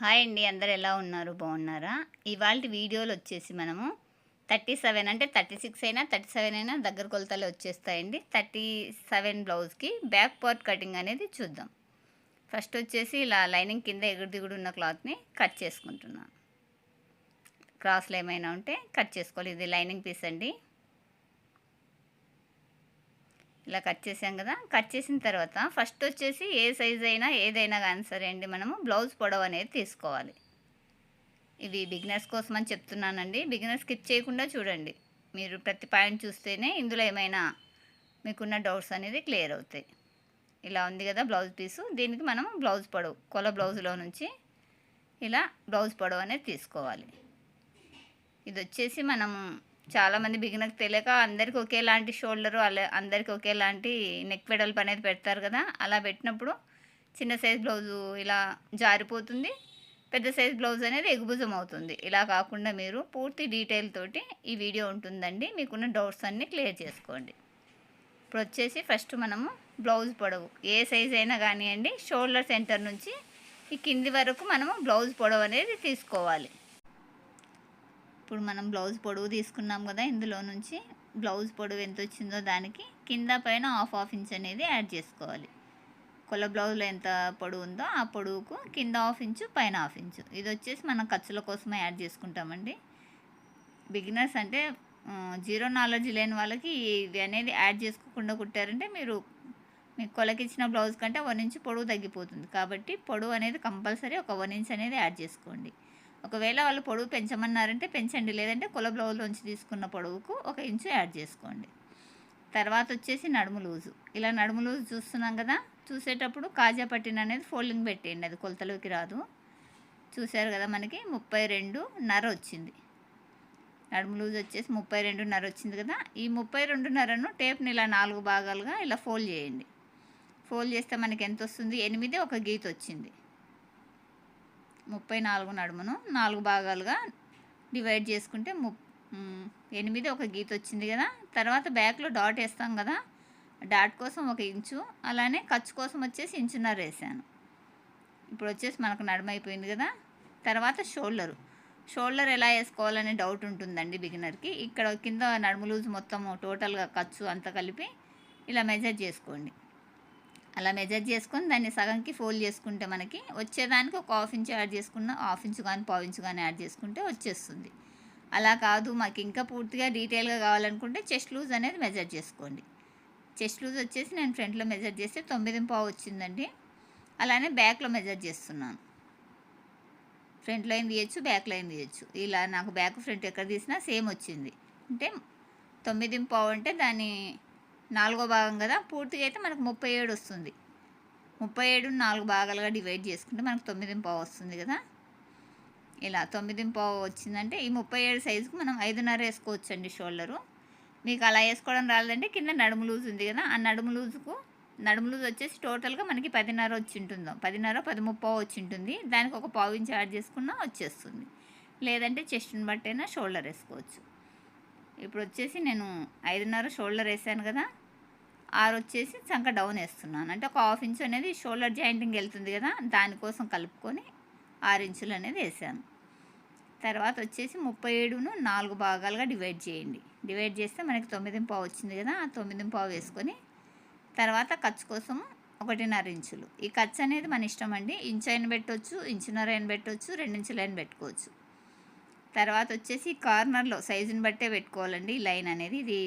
Hi అండి అందరు ఎలా ఉన్నారు? బాగున్నారా? ఇవాళ వీడియోలు వచ్చేసి మనము థర్టీ సెవెన్ అంటే థర్టీ సిక్స్ అయినా థర్టీ సెవెన్ అయినా దగ్గర కొలతలు వచ్చేస్తాయండి. థర్టీ సెవెన్ బ్లౌజ్కి బ్యాక్ పార్ట్ కటింగ్ అనేది చూద్దాం. ఫస్ట్ వచ్చేసి ఇలా లైనింగ్ కింద ఎగుడు దిగుడు ఉన్న క్లాత్ని కట్ చేసుకుంటున్నాను. క్రాస్లు ఏమైనా ఉంటే కట్ చేసుకోవాలి. ఇది లైనింగ్ పీస్ అండి. ఇలా కట్ చేసాం కదా. కట్ చేసిన తర్వాత ఫస్ట్ వచ్చేసి ఏ సైజ్ అయినా ఏదైనా కానీ సరే అండి మనము బ్లౌజ్ పొడవు అనేది తీసుకోవాలి. ఇవి బిగినర్స్ కోసం అని చెప్తున్నానండి. బిగినర్స్ స్కిప్ చేయకుండా చూడండి. మీరు ప్రతి పాయింట్ చూస్తేనే ఇందులో ఏమైనా మీకున్న డౌట్స్ అనేది క్లియర్ అవుతాయి. ఇలా ఉంది కదా బ్లౌజ్ పీసు. దీనికి మనం బ్లౌజ్ పొడవు కొల బ్లౌజ్లో నుంచి ఇలా బ్లౌజ్ పొడవు అనేది తీసుకోవాలి. ఇది వచ్చేసి మనం చాలామంది బిగినర్కి తెలియక అందరికి ఒకేలాంటి షోల్డరు అలా అందరికి ఒకేలాంటి నెక్ వెడల్పు అనేది పెడతారు కదా. అలా పెట్టినప్పుడు చిన్న సైజ్ బ్లౌజు ఇలా జారిపోతుంది. పెద్ద సైజ్ బ్లౌజ్ అనేది ఎగుభుజం అవుతుంది. ఇలా కాకుండా మీరు పూర్తి డీటెయిల్ తోటి ఈ వీడియో ఉంటుందండి. మీకున్న డౌట్స్ అన్నీ క్లియర్ చేసుకోండి. ఇప్పుడు వచ్చేసి ఫస్ట్ మనము బ్లౌజ్ పొడవు. ఏ సైజ్ అయినా కానివ్వండి షోల్డర్ సెంటర్ నుంచి ఈ కింది వరకు మనము బ్లౌజ్ పొడవు అనేది తీసుకోవాలి. ఇప్పుడు మనం బ్లౌజ్ పొడవు తీసుకున్నాం కదా ఇందులో నుంచి బ్లౌజ్ పొడవు ఎంత వచ్చిందో దానికి కింద పైన హాఫ్ హాఫ్ ఇంచ్ అనేది యాడ్ చేసుకోవాలి. కొల బ్లౌజ్లో ఎంత పొడవు ఉందో ఆ పొడవుకు కింద హాఫ్ ఇంచు పైన హాఫ్ ఇంచు. ఇది వచ్చేసి మనం ఖర్చుల కోసమే యాడ్ చేసుకుంటామండి. బిగినర్స్ అంటే జీరో నాలెడ్జ్ లేని వాళ్ళకి ఇది అనేది యాడ్ చేసుకోకుండా కుట్టారంటే మీరు మీకు కొలకిచ్చిన బ్లౌజ్ కంటే వన్ ఇంచు పొడవు తగ్గిపోతుంది. కాబట్టి పొడవు అనేది కంపల్సరీ ఒక వన్ ఇంచ్ అనేది యాడ్ చేసుకోండి. ఒకవేళ వాళ్ళు పొడవు పెంచమన్నారంటే పెంచండి లేదంటే కుల బ్లౌజ్లోంచి తీసుకున్న పొడవుకు ఒక ఇంచు యాడ్ చేసుకోండి. తర్వాత వచ్చేసి నడుము లూజు. ఇలా నడుము లూజు చూస్తున్నాం కదా చూసేటప్పుడు కాజా పట్టిన అనేది ఫోల్డింగ్ పెట్టేయండి అది కొలతలోకి రాదు. చూశారు కదా మనకి ముప్పై రెండు నర వచ్చింది. నడుము లూజ్ వచ్చేసి ముప్పై రెండున్నర వచ్చింది కదా ఈ ముప్పై రెండున్నరను టేప్ని ఇలా నాలుగు భాగాలుగా ఇలా ఫోల్డ్ చేయండి. ఫోల్డ్ చేస్తే మనకి ఎంత వస్తుంది? ఎనిమిది ఒక గీత వచ్చింది. ముప్పై నాలుగు నడుమును నాలుగు భాగాలుగా డివైడ్ చేసుకుంటే ము ఎనిమిది ఒక గీత వచ్చింది కదా. తర్వాత బ్యాక్లో డాట్ వేస్తాం కదా. డాట్ కోసం ఒక ఇంచు అలానే ఖర్చు కోసం వచ్చేసి ఇంచున్నర వేసాను. ఇప్పుడు వచ్చేసి మనకు నడుమ అయిపోయింది కదా. తర్వాత షోల్డరు. షోల్డర్ ఎలా వేసుకోవాలనే డౌట్ ఉంటుందండి బిగినర్కి. ఇక్కడ కింద నడుము లూజ్ మొత్తం టోటల్గా ఖర్చు అంతా కలిపి ఇలా మెజర్ చేసుకోండి. అలా మెజర్ చేసుకొని దాన్ని సగంకి ఫోల్డ్ చేసుకుంటే మనకి వచ్చేదానికి ఒక హాఫ్ ఇంచ్ యాడ్ చేసుకున్న హాఫ్ ఇంచ్ కానీ పావు ఇంచ్ కానీ యాడ్ చేసుకుంటే వచ్చేస్తుంది. అలా కాదు మాకు ఇంకా పూర్తిగా డీటెయిల్గా కావాలనుకుంటే చెస్ట్ లూజ్ అనేది మెజర్ చేసుకోండి. చెస్ట్ లూజ్ వచ్చేసి నేను ఫ్రంట్లో మెజర్ చేస్తే తొమ్మిది పావు వచ్చిందండి. అలానే బ్యాక్లో మెజర్ చేస్తున్నాను. ఫ్రంట్ లైన్ తీయచ్చు బ్యాక్ లైన్ తీయచ్చు. ఇలా నాకు బ్యాక్ ఫ్రంట్ ఎక్కడ తీసినా సేమ్ వచ్చింది. అంటే తొమ్మిది పావు అంటే దాని నాలుగో భాగం కదా? పూర్తిగా అయితే మనకు ముప్పై ఏడు వస్తుంది. ముప్పై ఏడు నాలుగు భాగాలుగా డివైడ్ చేసుకుంటే మనకు తొమ్మిది పావు వస్తుంది కదా? ఇలా తొమ్మిది పావు వచ్చిందంటే ఈ ముప్పై ఏడు సైజుకు మనం ఐదున్నర వేసుకోవచ్చు అండి షోల్డరు మీకు అలా వేసుకోవడం రాలేదంటే కింద నడుము లూజ్ ఉంది కదా? ఆ నడుము లూజుకు నడుము లూజ్ వచ్చేసి టోటల్గా మనకి పదిన్నర వచ్చి ఉంటుందో. పదిన్నర పది ముప్పావు వచ్చి ఉంటుంది. దానికి ఒక పావు ఇంచ్ యాడ్ చేసుకున్నా వచ్చేస్తుంది. లేదంటే చెస్ట్ని బట్టైనా షోల్డర్ వేసుకోవచ్చు. ఇప్పుడు వచ్చేసి నేను ఐదున్నర షోల్డర్ వేసాను కదా ఆరు వచ్చేసి చంక డౌన్ వేస్తున్నాను. అంటే ఒక హాఫ్ ఇంచ్ అనేది షోల్డర్ జాయింటింగ్ వెళ్తుంది కదా దానికోసం కలుపుకొని ఆరు ఇంచులు అనేది వేసాను. తర్వాత వచ్చేసి ముప్పై ఏడును నాలుగు భాగాలుగా డివైడ్ చేయండి. డివైడ్ చేస్తే మనకి తొమ్మిది పావు వచ్చింది కదా ఆ తొమ్మిది పావు వేసుకొని తర్వాత ఖర్చు కోసం ఒకటిన్నర ఇంచులు. ఈ ఖర్చు అనేది మన ఇష్టం అండి. ఇంచు అయిన పెట్టవచ్చు ఇంచున్నర అయిన పెట్టవచ్చు రెండించులు అయిన పెట్టుకోవచ్చు. తర్వాత వచ్చేసి కార్నర్లో సైజుని బట్టే పెట్టుకోవాలండి లైన్ అనేది. ఇది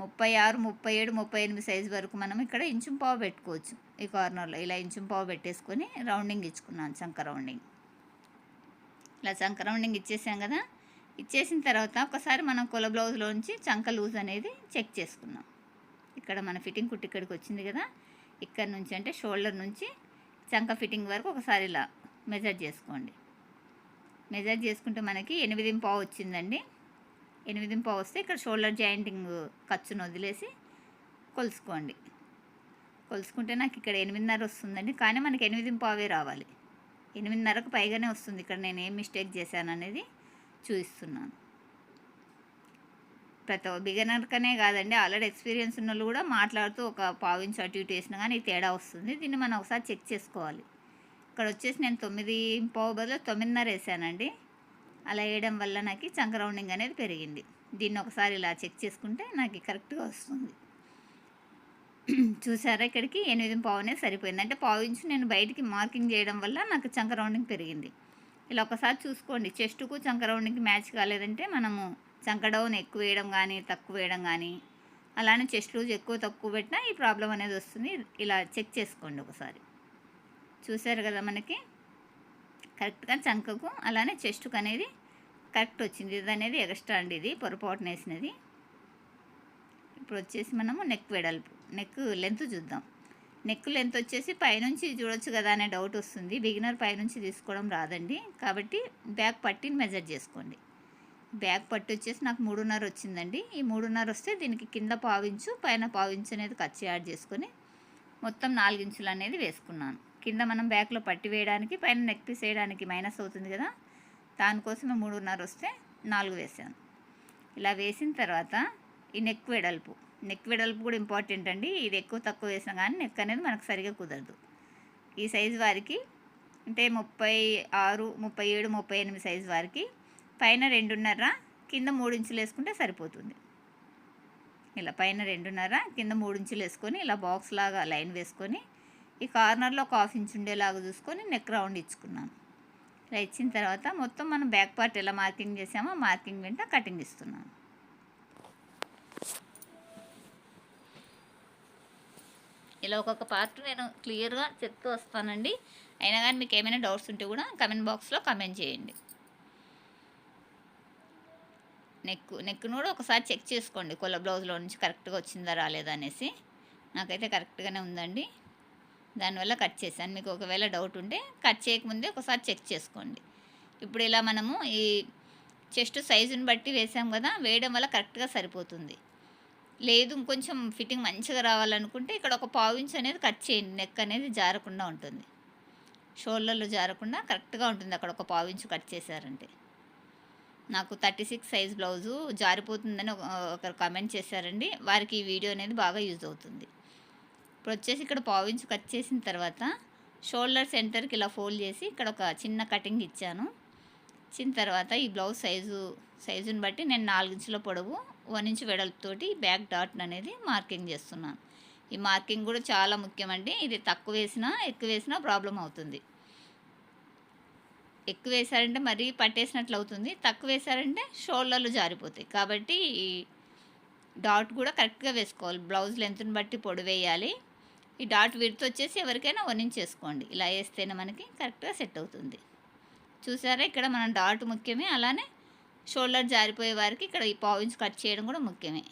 ముప్పై ఆరు ముప్పై ఏడు ముప్పై ఎనిమిది సైజు వరకు మనం ఇక్కడ ఇంచుం పావు పెట్టుకోవచ్చు. ఈ కార్నర్లో ఇలా ఇంచుం పావు పెట్టేసుకొని రౌండింగ్ ఇచ్చుకున్నాను చంక రౌండింగ్. ఇలా చంక రౌండింగ్ ఇచ్చేసాం కదా. ఇచ్చేసిన తర్వాత ఒకసారి మనం కొల బ్లౌజ్లోంచి చంక లూజ్ అనేది చెక్ చేసుకున్నాం ఇక్కడ మన ఫిట్టింగ్ కుట్టి ఇక్కడికి వచ్చింది కదా. ఇక్కడ నుంచి అంటే షోల్డర్ నుంచి చంక ఫిట్టింగ్ వరకు ఒకసారి ఇలా మెజర్ చేసుకోండి. మెజర్ చేసుకుంటే మనకి ఎనిమిది పావు వచ్చిందండి. ఎనిమిది పావు వస్తే ఇక్కడ షోల్డర్ జాయింటింగ్ ఖర్చును వదిలేసి కొలుసుకోండి. కొలుసుకుంటే నాకు ఇక్కడ ఎనిమిదిన్నర వస్తుందండి. కానీ మనకి ఎనిమిది పావే రావాలి. ఎనిమిదిన్నరకు పైగానే వస్తుంది. ఇక్కడ నేను ఏం మిస్టేక్ చేశాను అనేది చూపిస్తున్నాను. ప్రతి బిగినర్కనే కాదండి. ఆల్రెడీ ఎక్స్పీరియన్స్ ఉన్న వాళ్ళు కూడా మాట్లాడుతూ ఒక పావించి అటు ఇటు వేసినా కానీ తేడా వస్తుంది. దీన్ని మనం ఒకసారి చెక్ చేసుకోవాలి. ఇక్కడ వచ్చేసి నేను తొమ్మిది పావు బదులు తొమ్మిదిన్నర వేసానండి. అలా వేయడం వల్ల నాకు చంక రౌండింగ్ అనేది పెరిగింది. దీన్ని ఒకసారి ఇలా చెక్ చేసుకుంటే నాకు కరెక్ట్గా వస్తుంది. చూసారా ఇక్కడికి? ఎనిమిది పావు అనేది సరిపోయింది. అంటే పావు ఇంచు నేను బయటికి మార్కింగ్ చేయడం వల్ల నాకు చంక రౌండింగ్ పెరిగింది. ఇలా ఒకసారి చూసుకోండి. చెస్ట్కు చంక రౌండింగ్కి మ్యాచ్ కాలేదంటే మనము చంక డౌన్ ఎక్కువ వేయడం కానీ తక్కువ వేయడం కానీ అలానే చెస్ట్ లూజ్ ఎక్కువ తక్కువ పెట్టినా ఈ ప్రాబ్లం అనేది వస్తుంది. ఇలా చెక్ చేసుకోండి ఒకసారి. చూసారు కదా మనకి? కరెక్ట్గా చంకకు అలానే చెస్ట్కు అనేది కరెక్ట్ వచ్చింది. ఇది అనేది ఎక్స్ట్రా అండి ఇది పొరపాటున వేసినది. ఇప్పుడు వచ్చేసి మనము నెక్ వెడల్పు నెక్ లెంత్ చూద్దాం. నెక్ లెంత్ వచ్చేసి పైనుంచి చూడొచ్చు కదా అనే డౌట్ వస్తుంది. బిగినర్ పైనుంచి తీసుకోవడం రాదండి. కాబట్టి బ్యాక్ పట్టిని మెజర్ చేసుకోండి. బ్యాక్ పట్టు వచ్చేసి నాకు మూడున్నర వచ్చిందండి. ఈ మూడున్నర వస్తే దీనికి కింద పావించు పైన పావించు అనేది ఖర్చు యాడ్ చేసుకొని మొత్తం నాలుగించులు అనేది వేసుకున్నాను. కింద మనం బ్యాక్లో పట్టి వేయడానికి పైన నెక్ పీస్ వేయడానికి మైనస్ అవుతుంది కదా? దానికోసం మూడున్నర వస్తే నాలుగు వేసాను. ఇలా వేసిన తర్వాత ఈ నెక్ వెడల్పు. నెక్ వెడల్పు కూడా ఇంపార్టెంట్ అండి. ఇది ఎక్కువ తక్కువ వేసినా కానీ నెక్ అనేది మనకు సరిగా కుదరదు. ఈ సైజు వారికి అంటే ముప్పై ఆరు ముప్పై ఏడు ముప్పై ఎనిమిది సైజు వారికి పైన రెండున్నర కింద మూడు ఇంచులు వేసుకుంటే సరిపోతుంది. ఇలా పైన రెండున్నర కింద మూడు ఇంచులు వేసుకొని ఇలా బాక్స్ లాగా లైన్ వేసుకొని ఈ కార్నర్లో ఒక హాఫ్ ఇంచ్ ఉండేలాగా చూసుకొని నెక్ రౌండ్ ఇచ్చుకున్నాను. ఇలా ఇచ్చిన తర్వాత మొత్తం మనం బ్యాక్ పార్ట్ ఎలా మార్కింగ్ చేసామో మార్కింగ్ వెంట కటింగ్ ఇస్తున్నాను. ఇలా ఒక్కొక్క పార్ట్ నేను క్లియర్గా చెప్తూ వస్తానండి. అయినా కానీ మీకు ఏమైనా డౌట్స్ ఉంటే కూడా కమెంట్ బాక్స్లో కమెంట్ చేయండి. నెక్ నెక్ను కూడా ఒకసారి చెక్ చేసుకోండి. కొల్ల బ్లౌజ్లో నుంచి కరెక్ట్గా వచ్చిందా రాలేదా అనేసి. నాకైతే కరెక్ట్గానే ఉందండి. దానివల్ల కట్ చేశాను. మీకు ఒకవేళ డౌట్ ఉంటే కట్ చేయకముందే ఒకసారి చెక్ చేసుకోండి. ఇప్పుడు ఇలా మనము ఈ చెస్ట్ సైజుని బట్టి వేసాం కదా వేయడం వల్ల కరెక్ట్గా సరిపోతుంది. లేదు ఇంకొంచెం ఫిట్టింగ్ మంచిగా రావాలనుకుంటే ఇక్కడ ఒక పావు ఇంచ్ అనేది కట్ చేయండి. నెక్ అనేది జారకుండా ఉంటుంది. షోల్డర్లు జారకుండా కరెక్ట్గా ఉంటుంది అక్కడ ఒక పావు ఇంచు కట్ చేశారంటే. నాకు థర్టీ సిక్స్ సైజ్ బ్లౌజు జారిపోతుందని ఒకరు కామెంట్ చేశారండి. వారికి ఈ వీడియో అనేది బాగా యూజ్ అవుతుంది. ఇప్పుడు వచ్చేసి ఇక్కడ పావించు కట్ చేసిన తర్వాత షోల్డర్ సెంటర్కి ఇలా ఫోల్డ్ చేసి ఇక్కడ ఒక చిన్న కటింగ్ ఇచ్చాను. ఇచ్చిన తర్వాత ఈ బ్లౌజ్ సైజు సైజుని బట్టి నేను నాలుగు ఇంచుల పొడవు వన్ ఇంచు వెడల్పుతోటి బ్యాక్ డాట్ అనేది మార్కింగ్ చేస్తున్నాను. ఈ మార్కింగ్ కూడా చాలా ముఖ్యమండి. ఇది తక్కువ వేసినా ఎక్కువ వేసినా ప్రాబ్లం అవుతుంది. ఎక్కువ వేసారంటే మరీ పట్టేసినట్లు అవుతుంది. తక్కువ వేసారంటే షోల్డర్లు జారిపోతాయి. కాబట్టి ఈ డాట్ కూడా కరెక్ట్గా వేసుకోవాలి. బ్లౌజ్ లెంత్ని బట్టి పొడి వేయాలి. ఈ డాట్ విడత వచ్చేసి ఎవరికైనా వన్ ఇలా వేస్తేనే మనకి కరెక్ట్గా సెట్ అవుతుంది. చూసారా? ఇక్కడ మనం డాట్ ముఖ్యమే. అలానే షోల్డర్ జారిపోయే వారికి ఇక్కడ ఈ పావు ఇంచ్ కట్ చేయడం కూడా ముఖ్యమే.